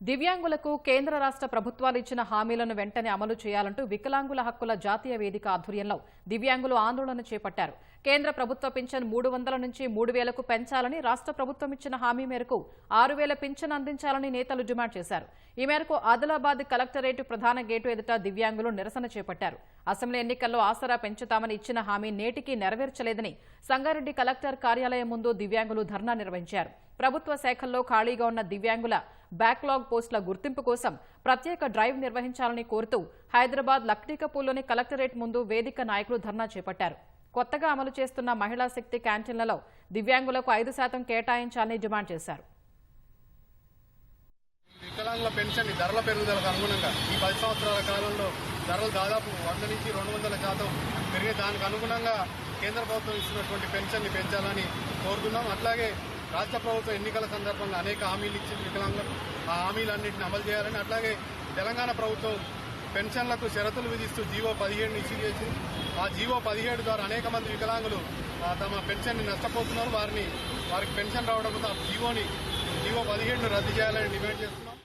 దివ్యాంగులకు కేంద్ర రాష్ట్ర ప్రభుత్వాలు ఇచ్చిన హామీలను వెంటనే అమలు చేయాలంటూ వికలాంగుల హక్కుల జాతీయ వేదిక ఆధ్వర్యంలో దివ్యాంగులు ఆందోళన చేపట్టారు. కేంద్ర ప్రభుత్వ పింఛన్ మూడు వందల నుంచి మూడు వేలకు పెంచాలని రాష్ట్ర ప్రభుత్వం ఇచ్చిన హామీ మేరకు ఆరు వేల పింఛన్ అందించాలని నేతలు డిమాండ్ చేశారు. ఈ మేరకు ఆదిలాబాద్ కలెక్టరేట్ ప్రధాన గేటు ఎదుట దివ్యాంగులు నిరసన చేపట్టారు. అసెంబ్లీ ఎన్నికల్లో ఆసరా పెంచుతామని ఇచ్చిన హామీ నేటికి నెరవేర్చలేదని సంగారెడ్డి కలెక్టర్ కార్యాలయం ముందు దివ్యాంగులు ధర్నా నిర్వహించారు. ప్రభుత్వ శాఖల్లో ఖాళీగా ఉన్న దివ్యాంగుల బ్యాక్లాగ్ పోస్టుల గుర్తింపు కోసం ప్రత్యేక డ్రైవ్ నిర్వహించాలని కోరుతూ హైదరాబాద్ లక్డీకపూల్లోని కలెక్టరేట్ ముందు వేదిక నాయకులు ధర్నా చేపట్టారు. కొత్తగా అమలు చేస్తున్న మహిళా శక్తి క్యాంటీన్లలో దివ్యాంగులకు ఐదు శాతం కేటాయించాలని డిమాండ్ చేశారు. వికలాంగుల పెన్షన్ ధరల పెరుగుదలకు అనుగుణంగా ఈ పది సంవత్సరాల కాలంలో ధరలు దాదాపు వంద నుంచి రెండు వందల శాతం పెరిగే దానికి అనుగుణంగా కేంద్ర ప్రభుత్వం ఇస్తున్నటువంటి పెన్షన్ని పెంచాలని కోరుతున్నాం అట్లాగే రాష్ట్ర ప్రభుత్వం ఎన్నికల సందర్భంగా అనేక హామీలు ఇచ్చింది వికలాంగులకు. ఆ హామీలన్నింటిని అమలు చేయాలని అట్లాగే తెలంగాణ ప్రభుత్వం పెన్షన్లకు షరతులు విధిస్తూ జీవో పదిహేడుని ఇష్యూ చేసింది. ఆ జీవో పదిహేడు ద్వారా అనేక మంది వికలాంగులు తమ పెన్షన్ని నష్టపోతున్నారు. వారిని వారికి పెన్షన్ రావడంతో ఆ జీవోని జీవో పదిహేడును రద్దు చేయాలని డిమాండ్ చేస్తున్నాం.